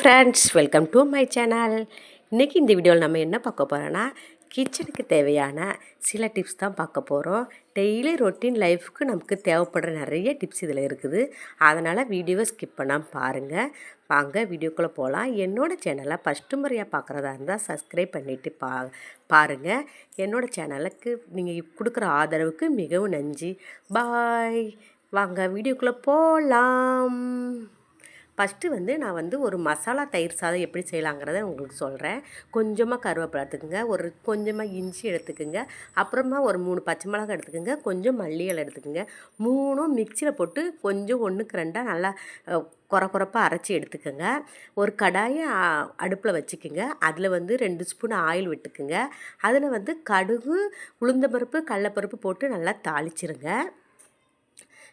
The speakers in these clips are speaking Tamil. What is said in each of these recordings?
Friends welcome to my channel இன்றைக்கி இந்த வீடியோவில் நம்ம என்ன பார்க்க போகிறோன்னா கிச்சனுக்கு தேவையான சில டிப்ஸ் தான் பார்க்க போகிறோம் டெய்லி ரொட்டீன் லைஃப்க்கு நமக்கு தேவைப்படுற நிறைய டிப்ஸ் இதில் இருக்குது. அதனால் வீடியோவை ஸ்கிப் பண்ணாமல் பாருங்கள் வாங்க வீடியோக்குள்ளே போகலாம் என்னோடய சேனலை ஃபஸ்ட்டு முறையாக பார்க்குறதா இருந்தால் சப்ஸ்கிரைப் பண்ணிவிட்டு பா பாருங்கள் என்னோடய சேனலுக்கு நீங்கள் கொடுக்குற ஆதரவுக்கு மிகவும் நன்றி. பாய் வாங்க வீடியோக்குள்ளே போகலாம் ஃபஸ்ட்டு வந்து நான் வந்து ஒரு மசாலா தயிர் சாதம் எப்படி செய்யலாங்கிறத உங்களுக்கு சொல்கிறேன் கொஞ்சமாக கருவேப்பிலை எடுத்துக்கோங்க. ஒரு கொஞ்சமாக இஞ்சி எடுத்துக்கோங்க. அப்புறமா ஒரு மூணு பச்சை மிளகாய் எடுத்துக்கோங்க. கொஞ்சம் மல்லி இலை எடுத்துக்கோங்க. மூணும் மிக்சியில் போட்டு கொஞ்சம் ஒன்றுக்கு ரெண்டாக நல்லா குற குறப்பாக அரைச்சி எடுத்துக்கோங்க. ஒரு கடாயை அடுப்பில் வச்சுக்கோங்க. அதில் வந்து ரெண்டு ஸ்பூன் ஆயில் விட்டுக்குங்க. அதில் வந்து கடுகு உளுந்தப்பருப்பு கடலப்பருப்பு போட்டு நல்லா தாளிச்சிருங்க.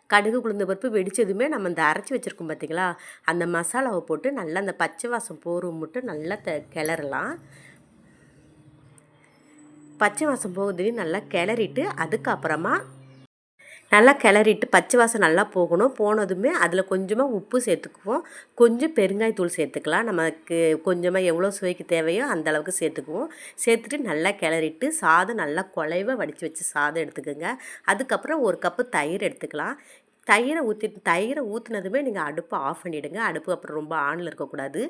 கடுகு உளுந்த பருப்பு வெடித்ததுமே நம்ம இந்த அரைச்சி வச்சுருக்கோம் பார்த்திங்களா அந்த மசாலாவை போட்டு நல்லா அந்த பச்சை வாசம் போரும் மட்டும் நல்லா த கிளறலாம். பச்சை வாசம் போகுதுன்னு நல்லா கிளறிட்டு அதுக்கப்புறமா நல்லா கிளறிட்டு பச்சை வாசம் நல்லா போகணும். போனதுமே அதில் கொஞ்சமாக உப்பு சேர்த்துக்குவோம். கொஞ்சம் பெருங்காயத்தூள் சேர்த்துக்கலாம். நமக்கு கொஞ்சமாக எவ்வளோ சுவைக்கு தேவையோ அந்த அளவுக்கு சேர்த்துக்குவோம். சேர்த்துட்டு நல்லா கிளறிட்டு சாதம் நல்லா குலைவாக வடித்து வச்சு சாதம் எடுத்துக்கோங்க. அதுக்கப்புறம் ஒரு கப்பு தயிர் எடுத்துக்கலாம். தயிரை ஊற்றி தயிரை ஊற்றுனதுமே நீங்கள் அடுப்பை ஆஃப் பண்ணிவிடுங்க அடுப்பு அப்புறம் ரொம்ப ஆனில் இருக்கக்கூடாது.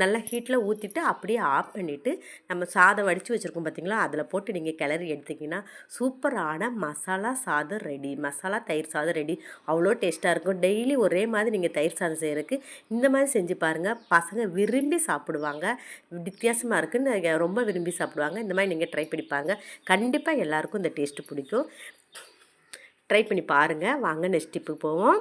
நல்லா ஹீட்டில் ஊற்றிட்டு அப்படியே ஆஃப் பண்ணிவிட்டு நம்ம சாதம் வடித்து வச்சுருக்கோம் பார்த்திங்களா அதில் போட்டு நீங்கள் கிளறி எடுத்திங்கன்னா சூப்பரான மசாலா சாதம் ரெடி. மசாலா தயிர் சாதம் ரெடி. அவ்வளோ டேஸ்ட்டாக இருக்கும். டெய்லி ஒரே மாதிரி நீங்கள் தயிர் சாதம் செய்கிறதுக்கு இந்த மாதிரி செஞ்சு பாருங்கள் பசங்க விரும்பி சாப்பிடுவாங்க. வித்தியாசமாக இருக்குன்னு ரொம்ப விரும்பி சாப்பிடுவாங்க. இந்த மாதிரி நீங்கள் ட்ரை பண்ணிப்பாங்க கண்டிப்பாக எல்லாேருக்கும் இந்த டேஸ்ட்டு பிடிக்கும். ட்ரை பண்ணி பாருங்கள் வாங்க நெக்ஸ்ட் டிப்புக்கு போவோம்.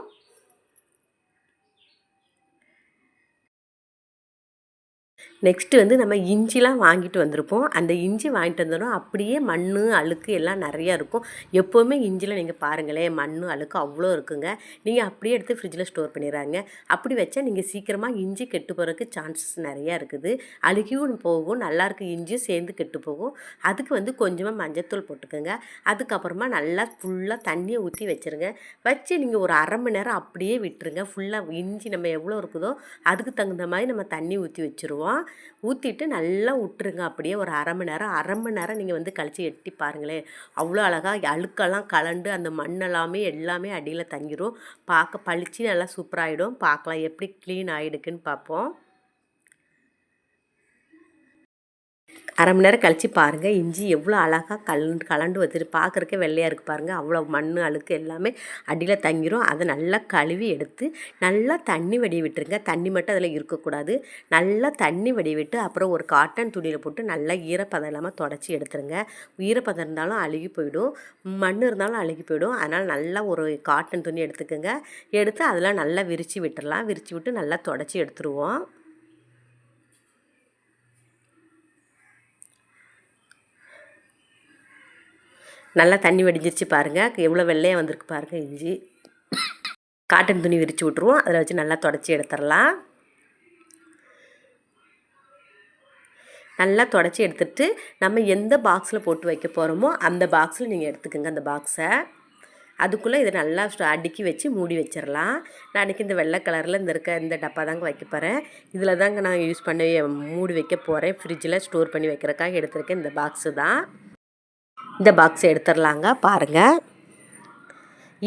நெக்ஸ்ட்டு வந்து நம்ம இஞ்சிலாம் வாங்கிட்டு வந்திருப்போம். அந்த இஞ்சி வாங்கிட்டு வந்தோம் அப்படியே மண் அழுக்கு எல்லாம் நிறையா இருக்கும். எப்போவுமே இஞ்சியில் நீங்கள் பாருங்களேன் மண் அழுக்கு அவ்வளோ இருக்குங்க. நீங்கள் அப்படியே எடுத்து ஃப்ரிட்ஜில் ஸ்டோர் பண்ணிடுறாங்க அப்படி வச்சா நீங்கள் சீக்கிரமாக இஞ்சி கெட்டு போகிறதுக்கு சான்சஸ் நிறையா இருக்குது. அழுகியும் போகும் நல்லாயிருக்கு இஞ்சியும் சேர்ந்து கெட்டு போகும். அதுக்கு வந்து கொஞ்சமாக மஞ்சத்தூள் போட்டுக்கோங்க. அதுக்கப்புறமா நல்லா ஃபுல்லாக தண்ணியை ஊற்றி வச்சுருங்க. வச்சு நீங்கள் ஒரு அரை மணி நேரம் அப்படியே விட்டுருங்க. ஃபுல்லாக இஞ்சி நம்ம எவ்வளோ இருக்குதோ அதுக்கு தகுந்த மாதிரி நம்ம தண்ணி ஊற்றி வச்சுருவோம். ஊற்றிட்டு நல்லா விட்டுருங்க அப்படியே ஒரு அரை மணி நேரம் அரை மணி நேரம் நீங்கள் வந்து கழித்து எட்டி பாருங்களேன். அவ்வளோ அழகாக அழுக்கெல்லாம் கலண்டு அந்த மண்ணெல்லாமே எல்லாமே அடியில் தங்கிடும் பார்க்க பளிச்சு நல்லா சூப்பராகிடும் பார்க்கலாம் எப்படி க்ளீன் ஆகிடுக்குன்னு பார்ப்போம். அரை மணி நேரம் கழித்து பாருங்கள் இஞ்சி எவ்வளோ அழகாக கல் கலண்டு வச்சுட்டு பார்க்குறக்கே வெள்ளையாக இருக்குது பாருங்கள் அவ்வளோ மண் அழுக்கு எல்லாமே அடியில் தங்கிரும். அதை நல்லா கழுவி எடுத்து நல்லா தண்ணி வடி விட்டுருங்க. தண்ணி மட்டும் அதில் இருக்கக்கூடாது. நல்லா தண்ணி வடி விட்டு அப்புறம் ஒரு காட்டன் துணியில் போட்டு நல்லா ஈரப்பதம் இல்லாமல் தொடச்சி எடுத்துருங்க. ஈரப்பதம் இருந்தாலும் அழுகி போயிடும். மண் இருந்தாலும் அழுகி போயிடும். அதனால் நல்லா ஒரு காட்டன் துணி எடுத்துக்கோங்க. எடுத்து அதெல்லாம் நல்லா விரித்து விட்டுடலாம் விரித்து விட்டு நல்லா தொடச்சி எடுத்துருவோம். நல்லா தண்ணி வடிஞ்சிருச்சு பாருங்கள் எவ்வளோ வெள்ளையாக வந்திருக்கு பாருங்கள் இஞ்சி. காட்டன் துணி விரித்து விட்ருவோம் அதில் வச்சு நல்லா தொடச்சி எடுத்துடலாம் நல்லா தொடச்சி எடுத்துகிட்டு நம்ம எந்த பாக்ஸில் போட்டு வைக்க போகிறோமோ அந்த பாக்ஸில் நீங்கள் எடுத்துக்கோங்க அந்த பாக்ஸை அதுக்குள்ளே இதை நல்லா அடுக்கி வச்சு மூடி வச்சிடலாம் நான் அன்றைக்கி இந்த வெள்ளை கலரில் இந்த இருக்க இந்த டப்பா தாங்க வைக்க போகிறேன் இதில் தாங்க நான் யூஸ் பண்ணி மூடி வைக்க போகிறேன் ஃப்ரிட்ஜில் ஸ்டோர் பண்ணி வைக்கிறக்காக எடுத்திருக்கேன் இந்த பாக்ஸு தான். இந்த பாக்ஸ் எடுத்துடலாங்க பாருங்கள்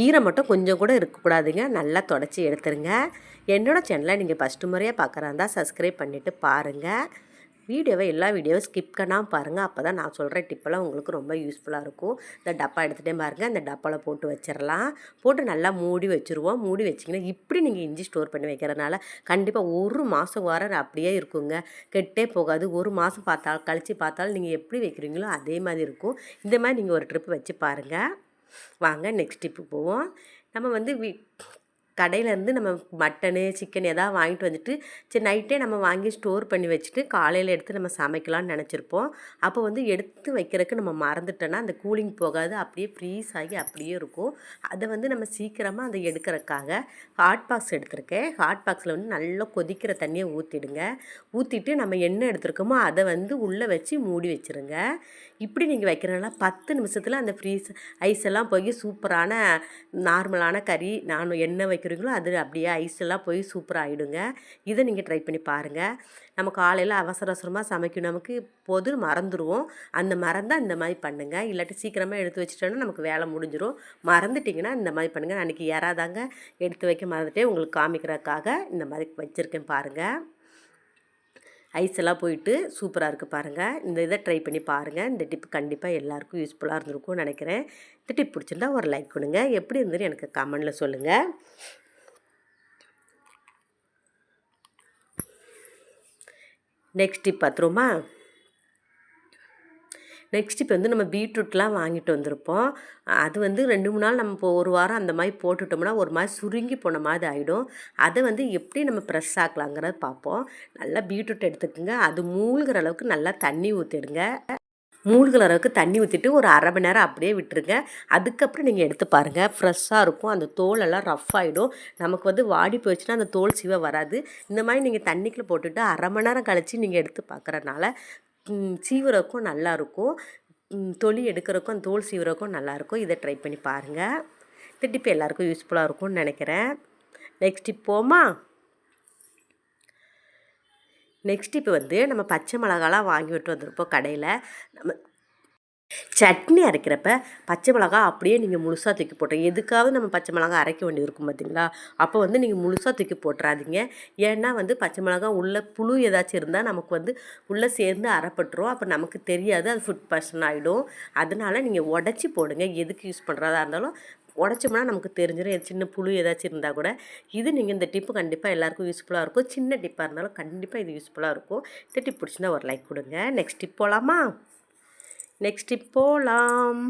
ஈரம் மட்டும் கொஞ்சம் கூட இருக்கக்கூடாதுங்க. நல்லா தொடச்சி எடுத்துருங்க. என்னோடய சேனலை நீங்கள் ஃபஸ்ட்டு முறையாக பார்க்குறா இருந்தால் சப்ஸ்கிரைப் பண்ணிவிட்டு பாருங்கள் வீடியோவை எல்லா வீடியோவும் ஸ்கிப் பண்ணாமல் பாருங்கள் அப்போ தான் நான் சொல்கிற டிப்பெல்லாம் உங்களுக்கு ரொம்ப யூஸ்ஃபுல்லாக இருக்கும். இந்த டப்பா எடுத்துகிட்டே பாருங்கள் இந்த டப்பாவில் போட்டு வச்சிடலாம் போட்டு நல்லா மூடி வச்சுருவோம். மூடி வச்சிங்கன்னா இப்படி நீங்கள் இஞ்சி ஸ்டோர் பண்ணி வைக்கிறதுனால கண்டிப்பாக ஒரு மாதம் வர அப்படியே இருக்குங்க. கெட்டே போகாது. ஒரு மாதம் பார்த்தா கழித்து பார்த்தாலும் நீங்கள் எப்படி வைக்கிறீங்களோ அதே மாதிரி இருக்கும். இந்த மாதிரி நீங்கள் ஒரு ட்ரிப் வச்சு பாருங்கள் வாங்க நெக்ஸ்ட் டிப்பு போவோம். நம்ம வந்து வீ கடையிலேருந்து நம்ம மட்டனு சிக்கன் எதாவது வாங்கிட்டு வந்துட்டு சரி நைட்டே நம்ம வாங்கி ஸ்டோர் பண்ணி வச்சுட்டு காலையில் எடுத்து நம்ம சமைக்கலாம்னு நினச்சிருப்போம். அப்போ வந்து எடுத்து வைக்கிறதுக்கு நம்ம மறந்துட்டோன்னா அந்த கூலிங் போகாது. அப்படியே ஃப்ரீஸ் ஆகி அப்படியே இருக்கும். அதை வந்து நம்ம சீக்கிரமாக அதை எடுக்கிறதுக்காக ஹாட் பாக்ஸ் எடுத்திருக்கேன். ஹாட் பாக்ஸில் வந்து நல்லா கொதிக்கிற தண்ணியை ஊற்றிடுங்க ஊற்றிட்டு நம்ம என்ன எடுத்துருக்கோமோ அதை வந்து உள்ளே வச்சு மூடி வச்சுருங்க. இப்படி நீங்கள் வைக்கிறனால பத்து நிமிஷத்தில் அந்த ஃப்ரீஸ் ஐஸ் எல்லாம் போய் சூப்பரான நார்மலான கறி நான் எண்ணெய் வைக்க வைக்கிறீங்களோ அது அப்படியே ஐஸ் எல்லாம் போய் சூப்பராக ஆகிடுங்க இதை நீங்கள் ட்ரை பண்ணி பாருங்கள் நம்ம காலையில் அவசர அவசரமாக சமைக்கணும். நமக்கு போது மறந்துடுவோம் அந்த மறந்தால் இந்த மாதிரி பண்ணுங்கள் இல்லாட்டி சீக்கிரமாக எடுத்து வச்சிட்டோன்னா நமக்கு வேலை முடிஞ்சிடும் மறந்துட்டிங்கன்னா இந்த மாதிரி பண்ணுங்கள் அன்றைக்கி யாராதாங்க எடுத்து வைக்க மறந்துட்டே உங்களுக்கு காமிக்கிறதுக்காக இந்த மாதிரி வச்சுருக்கேன் பாருங்கள் ஐஸ் எல்லாம் போயிட்டு சூப்பராக இருக்குது பாருங்கள் இந்த இதை ட்ரை பண்ணி பாருங்கள் இந்த டிப் கண்டிப்பாக எல்லாருக்கும் யூஸ்ஃபுல்லாக இருந்திருக்கும்னு நினைக்கிறேன். இந்த டிப் பிடிச்சிருந்தா ஒரு லைக் கொடுங்க. எப்படி இருந்ததுன்னு எனக்கு கமெண்டில் சொல்லுங்கள் நெக்ஸ்ட் டிப் பார்த்துருமா நெக்ஸ்ட் இப்போ வந்து நம்ம பீட்ரூட்லாம் வாங்கிட்டு வந்திருப்போம். அது வந்து ரெண்டு மூணு நாள் நம்ம இப்போ ஒரு வாரம் அந்த மாதிரி போட்டுட்டோம்னா ஒரு மாதிரி சுருங்கி போன மாதிரி ஆகிடும் அதை வந்து எப்படி நம்ம ப்ரெஷ் ஆக்கலாங்கிறத பார்ப்போம். நல்லா பீட்ரூட் எடுத்துக்கோங்க. அது மூழ்கிற அளவுக்கு நல்லா தண்ணி ஊற்றிடுங்க மூழ்கிற அளவுக்கு தண்ணி ஊற்றிட்டு ஒரு அரை மணி நேரம் அப்படியே விட்டுருங்க. அதுக்கப்புறம் நீங்கள் எடுத்து பாருங்கள் ஃப்ரெஷ்ஷாக இருக்கும். அந்த தோலெல்லாம் ரஃப் ஆகிடும் நமக்கு வந்து வாடி போயிடுச்சுன்னா அந்த தோல் சிவ வராது. இந்த மாதிரி நீங்கள் தண்ணிக்குள்ளே போட்டுட்டு அரை மணி நேரம் கழித்து நீங்கள் எடுத்து பார்க்குறனால சீவுறக்கும் நல்லாயிருக்கும் தொலி எடுக்கிறக்கும் அந்த தோல் சீவுறக்கும் நல்லாயிருக்கும் இதை ட்ரை பண்ணி பாருங்கள் இந்த டிப் எல்லாேருக்கும் யூஸ்ஃபுல்லாக இருக்கும்னு நினைக்கிறேன். நெக்ஸ்ட் டிப் போமா நெக்ஸ்ட் இப்போ வந்து நம்ம பச்சை மிளகாலாம் வாங்கி விட்டு வந்திருப்போம் கடையில். நம்ம சட்னி அரைக்கிறப்ப பச்சை மிளகா அப்படியே நீங்கள் முழுசாக தூக்கி போட்டோம் எதுக்காவது நம்ம பச்சை மிளகா அரைக்க வேண்டி இருக்கும் பார்த்தீங்களா அப்போ வந்து நீங்கள் முழுசாக தூக்கி போட்டுறாதீங்க. ஏன்னா வந்து பச்சை மிளகா உள்ளே புழு ஏதாச்சும் இருந்தால் நமக்கு வந்து உள்ளே சேர்ந்து அரைப்பட்டுரும். அப்போ நமக்கு தெரியாது அது ஃபுட் பர்சன் ஆகிடும் அதனால் நீங்கள் உடச்சி போடுங்க. எதுக்கு யூஸ் பண்ணுறதா இருந்தாலும் உடச்சோம்னா நமக்கு தெரிஞ்சிடும் சின்ன புழு ஏதாச்சும் இருந்தால் கூட. இது நீங்கள் இந்த டிப்பு கண்டிப்பாக எல்லாேருக்கும் யூஸ்ஃபுல்லாக இருக்கும். சின்ன டிப்பாக இருந்தாலும் கண்டிப்பாக இது யூஸ்ஃபுல்லாக இருக்கும். இந்த டிப் பிடிச்சிருந்தா ஒரு லைக் கொடுங்க. நெக்ஸ்ட் டிப் போகலாமா நெக்ஸ்ட் போகலாம்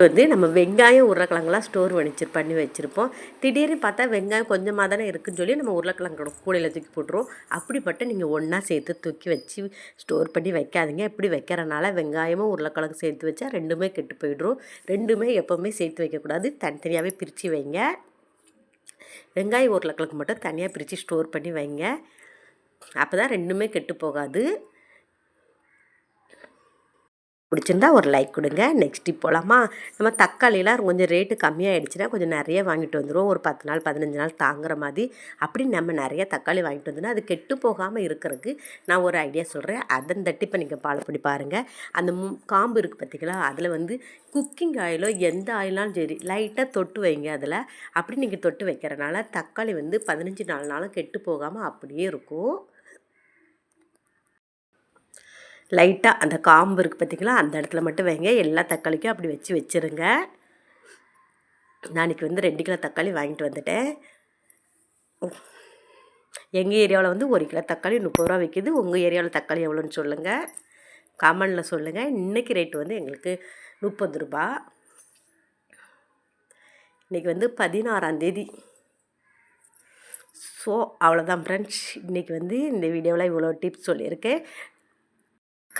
வந்து நம்ம வெங்காயம் உருளைக்கிழங்குலாம் ஸ்டோர் பண்ணிச்சு பண்ணி வச்சுருப்போம். திடீர்னு பார்த்தா வெங்காயம் கொஞ்சமாக தானே இருக்குன்னு சொல்லி நம்ம உருளைக்கிழங்கோட கூடையில் தூக்கி போட்டுருவோம். அப்படிப்பட்ட நீங்கள் ஒன்றா சேர்த்து தூக்கி வச்சு ஸ்டோர் பண்ணி வைக்காதீங்க. இப்படி வைக்கிறனால வெங்காயமும் உருளைக்கிழங்கு சேர்த்து வச்சா ரெண்டுமே கெட்டு போயிடும். ரெண்டுமே எப்போவுமே சேர்த்து வைக்கக்கூடாது. தனித்தனியாகவே பிரித்து வைங்க. வெங்காயம் உருளைக்கிழங்கு மட்டும் தனியாக பிரித்து ஸ்டோர் பண்ணி வைங்க. அப்போ தான் ரெண்டுமே கெட்டு போகாது. பிடிச்சிருந்தா ஒரு லைக் கொடுங்க. நெக்ஸ்ட் போகலாமா நம்ம தக்காளிலாம் கொஞ்சம் ரேட்டு கம்மியாகிடுச்சுன்னா கொஞ்சம் நிறைய வாங்கிட்டு வந்துடுவோம் ஒரு பத்து நாள் பதினஞ்சு நாள் தாங்குற மாதிரி. அப்படி நம்ம நிறைய தக்காளி வாங்கிட்டு வந்தோன்னா அது கெட்டு போகாமல் இருக்கிறதுக்கு நான் ஒரு ஐடியா சொல்கிறேன் அதன் தட்டி இப்போ நீங்கள் ஃபாலோ பண்ணி பாருங்கள் அந்த காம்பு இருக்குது பார்த்திங்களா அதில் வந்து குக்கிங் ஆயிலோ எந்த ஆயிலாலும் சரி லைட்டாக தொட்டு வைங்க அதில். அப்படி நீங்கள் தொட்டு வைக்கிறனால தக்காளி வந்து பதினஞ்சு நாலு நாளும் கெட்டு போகாமல் அப்படியே இருக்கும். லைட்டாக அந்த காம்பு இருக்குது பார்த்திங்களா அந்த இடத்துல மட்டும் வைங்க. எல்லா தக்காளிக்கும் அப்படி வச்சு வச்சுருங்க. நான் வந்து ரெண்டு கிலோ தக்காளி வாங்கிட்டு வந்துட்டேன். எங்கள் ஏரியாவில் வந்து ஒரு கிலோ தக்காளி முப்பது ரூபா விற்கிது உங்கள் ஏரியாவில் தக்காளி எவ்வளோன்னு சொல்லுங்கள் காமனில் சொல்லுங்கள் இன்றைக்கி ரேட்டு வந்து எங்களுக்கு முப்பது ரூபா. இன்றைக்கி வந்து பதினாறாந்தேதி ஸோ அவ்வளோதான் ஃப்ரெண்ட்ஸ் இன்றைக்கி வந்து இந்த வீடியோவில் இவ்வளோ டிப்ஸ் சொல்லியிருக்கேன்.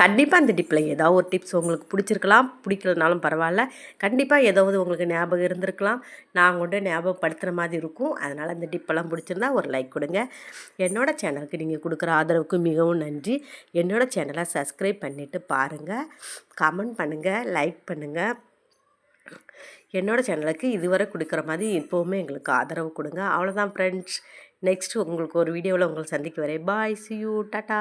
கண்டிப்பாக அந்த டிப்பில் ஏதாவது ஒரு டிப்ஸ் உங்களுக்கு பிடிச்சிருக்கலாம் பிடிக்கலனாலும் பரவாயில்ல. கண்டிப்பாக ஏதாவது உங்களுக்கு ஞாபகம் இருந்திருக்கலாம். நான் கொண்டு ஞாபகப்படுத்துகிற மாதிரி இருக்கும். அதனால் அந்த டிப்பெல்லாம் பிடிச்சிருந்தா ஒரு லைக் கொடுங்க. என்னோடய சேனலுக்கு நீங்கள் கொடுக்குற ஆதரவுக்கு மிகவும் நன்றி. என்னோடய சேனலை சப்ஸ்கிரைப் பண்ணிவிட்டு பாருங்கள் கமெண்ட் பண்ணுங்கள் லைக் பண்ணுங்கள் என்னோடய சேனலுக்கு இதுவரை கொடுக்குற மாதிரி எப்போவுமே எங்களுக்கு ஆதரவு கொடுங்க. அவ்வளோதான் ஃப்ரெண்ட்ஸ் நெக்ஸ்ட் உங்களுக்கு ஒரு வீடியோவில் உங்களை சந்திக்க வரேன் bye see you tata